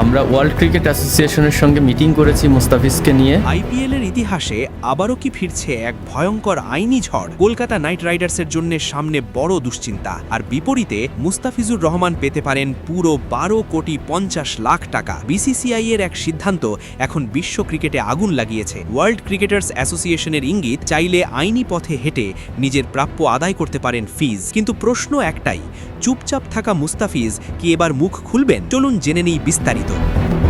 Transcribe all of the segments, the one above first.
আমরা world cricket অ্যাসোসিয়েশনের সঙ্গে মিটিং করেছি মুস্তাফিজকে নিয়ে। আইপিএল এর ইতিহাসে আবারও কি ফিরছে এক ভয়ঙ্কর আইনি ঝড়? কলকাতা নাইট রাইডার্সের জন্য সামনে বড় দুশ্চিন্তা। আর বিপরীতে মুস্তাফিজুর রহমান পেতে পারেন পুরো বারো কোটি পঞ্চাশ লাখ টাকা। বিসিসিআই এর এক সিদ্ধান্ত এখন বিশ্ব ক্রিকেটে আগুন লাগিয়েছে। ওয়ার্ল্ড ক্রিকেটার্স অ্যাসোসিয়েশনের ইঙ্গিত, চাইলে আইনি পথে হেঁটে নিজের প্রাপ্য আদায় করতে পারেন ফিজ। কিন্তু প্রশ্ন একটাই, চুপচাপ থাকা মুস্তাফিজ কি এবার মুখ খুলবেন? চলুন জেনে নেই বিস্তারিত। momento.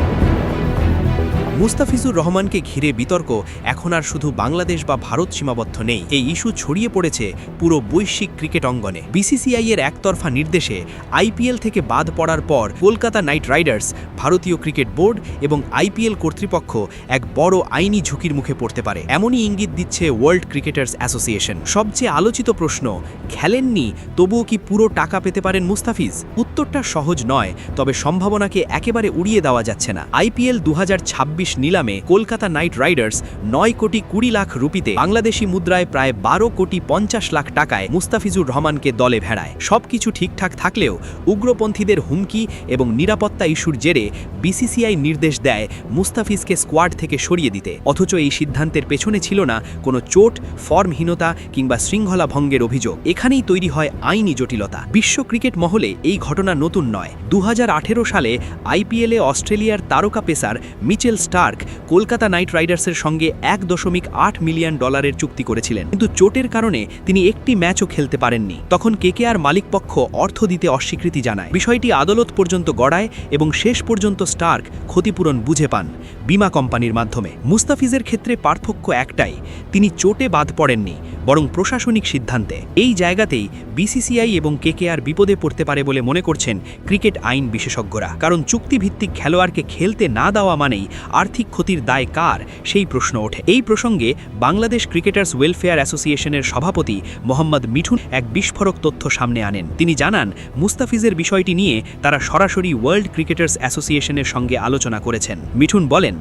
মুস্তাফিজুর রহমানকে ঘিরে বিতর্ক, এখন আর শুধু বাংলাদেশ বা ভারত সীমাবদ্ধ নেই। এই ইস্যু ছড়িয়ে পড়েছে পুরো বৈশ্বিক ক্রিকেট অঙ্গনে। বিসিসিআই এর একতরফা নির্দেশে আইপিএল থেকে বাদ পড়ার পর কলকাতা নাইট রাইডার্স, ভারতীয় ক্রিকেট বোর্ড এবং আইপিএল কর্তৃপক্ষ এক বড় আইনি ঝুঁকির মুখে পড়তে পারে। এমনই ইঙ্গিত দিচ্ছে ওয়ার্ল্ড ক্রিকেটার্স অ্যাসোসিয়েশন। সবচেয়ে আলোচিত প্রশ্ন, খেলেননি, তবুও কি পুরো টাকা পেতে পারেন মুস্তাফিজ? উত্তরটা সহজ নয়, তবে সম্ভাবনাকে একেবারে উড়িয়ে দেওয়া যাচ্ছে না। আইপিএল দু হাজার ছাব্বিশ নিলামে কলকাতা নাইট রাইডার্স নয় কোটি কুড়ি লাখ রুপিতে বাংলাদেশি মুদ্রায় প্রায় বারো কোটি পঞ্চাশ লাখ টাকায় মুস্তাফিজুর রহমানকে দলে ভেড়ায়। সবকিছু ঠিকঠাক থাকলেও উগ্রপন্থীদের হুমকি এবং নিরাপত্তা ইস্যুর জেরে বিসিসিআই নির্দেশ দেয় মুস্তাফিজকে স্কোয়াড থেকে সরিয়ে দিতে। অথচ এই সিদ্ধান্তের পেছনে ছিল না কোনো চোট, ফর্মহীনতা কিংবা শৃঙ্খলা ভঙ্গের অভিযোগ। এখানেই তৈরি হয় আইনি জটিলতা। বিশ্ব ক্রিকেট মহলে এই ঘটনা নতুন নয়। দু সালে আইপিএলে অস্ট্রেলিয়ার তারকা pacer Mitchell Starc Kolkata Knight রাইডার্সের সঙ্গে এক দশমিক আট মিলিয়ন ডলারের চুক্তি করেছিলেন। কিন্তু চোটের কারণে তিনি একটি ম্যাচও খেলতে পারেননি। তখন কেকেআর মালিকপক্ষ অর্থ দিতে অস্বীকৃতি জানায়। বিষয়টি আদালত পর্যন্ত গড়ায় এবং শেষ পর্যন্ত স্টার্ক ক্ষতিপূরণ বুঝে পান বিমা কোম্পানির মাধ্যমে। মুস্তাফিজের ক্ষেত্রে পার্থক্য একটাই, তিনি চোটে বাদ পড়েননি। বরং প্রশাসনিক সিদ্ধান্তে। এই জায়গাতেই বিসিসিআই এবং কেকেআর বিপদে পড়তে পারে বলে মনে করছেন ক্রিকেট আইন বিশেষজ্ঞরা। কারণ চুক্তিভিত্তিক খেলোয়াড়কে খেলতে না দেওয়া মানেই আর্থিক ক্ষতির দায় কার, সেই প্রশ্ন ওঠে। এই প্রসঙ্গে বাংলাদেশ ক্রিকেটার্স ওয়েলফেয়ার অ্যাসোসিয়েশনের সভাপতি মোহাম্মদ মিঠুন এক বিস্ফোরক তথ্য সামনে আনেন। তিনি জানান, মুস্তাফিজের বিষয়টি নিয়ে তারা সরাসরি ওয়ার্ল্ড ক্রিকেটার্স অ্যাসোসিয়েশনের সঙ্গে আলোচনা করেছেন। মিঠুন বলেন,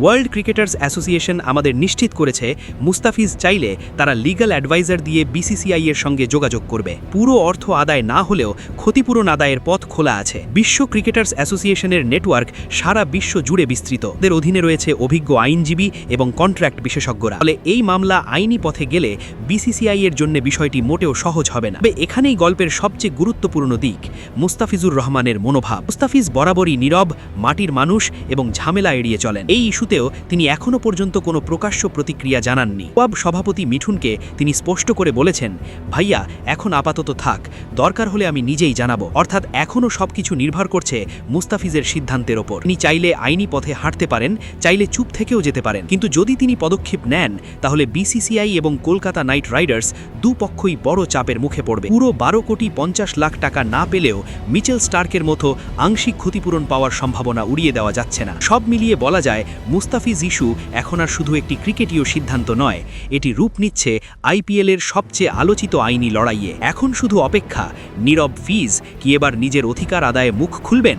ওয়ার্ল্ড ক্রিকেটার্স অ্যাসোসিয়েশন আমাদের নিশ্চিত করেছে, মুস্তাফিজ চাইলে তারা লিগ্যাল অ্যাডভাইজার দিয়ে বিসিসিআই এর সঙ্গে যোগাযোগ করবে। পুরো অর্থ আদায় না হলেও ক্ষতিপূরণ আদায়ের পথ খোলা আছে। বিশ্ব ক্রিকেটার্স অ্যাসোসিয়েশনের নেটওয়ার্ক সারা বিশ্ব জুড়ে বিস্তৃত। এদের অধীনে রয়েছে অভিজ্ঞ আইনজীবী এবং কন্ট্রাক্ট বিশেষজ্ঞরা। ফলে এই মামলা আইনি পথে গেলে বিসিসিআই এর জন্য বিষয়টি মোটেও সহজ হবে না। তবে এখানেই গল্পের সবচেয়ে গুরুত্বপূর্ণ দিক, মুস্তাফিজুর রহমানের মনোভাব। মুস্তাফিজ বরাবরই নীরব, মাটির মানুষ এবং ঝামেলা এড়িয়ে চলেন। এই ইস্যুতেও তিনি এখনও পর্যন্ত কোনো প্রকাশ্য প্রতিক্রিয়া জানাননি। ওয়াব সভাপতি মিঠুনকে তিনি স্পষ্ট করে বলেছেন, ভাইয়া, এখন আপাতত থাক, দরকার হলে আমি নিজেই জানাব। অর্থাৎ এখনও সবকিছু নির্ভর করছে মুস্তাফিজের সিদ্ধান্তের ওপর। তিনি চাইলে আইনি পথে হাঁটতে পারেন, চাইলে চুপ থেকেও যেতে পারেন। কিন্তু যদি তিনি পদক্ষেপ নেন, তাহলে বিসিসিআই এবং কলকাতা নাইট রাইডার্স দুপক্ষই বড় চাপের মুখে পড়বে। পুরো বারো কোটি পঞ্চাশ লাখ টাকা না পেলেও মিচেল স্টার্কের মতো আংশিক ক্ষতিপূরণ পাওয়ার সম্ভাবনা উড়িয়ে দেওয়া যাচ্ছে না। সব মিলিয়ে বলা যায়, মুস্তাফিজ ইস্যু এখন আর শুধু একটি ক্রিকেটীয় সিদ্ধান্ত নয়, এটি রূপ নিচ্ছে আইপিএলের সবচেয়ে আলোচিত আইনি লড়াইয়ে। এখন শুধু অপেক্ষা। নীরব ফিজ কি এবার নিজের অধিকার আদায়ে মুখ খুলবেন?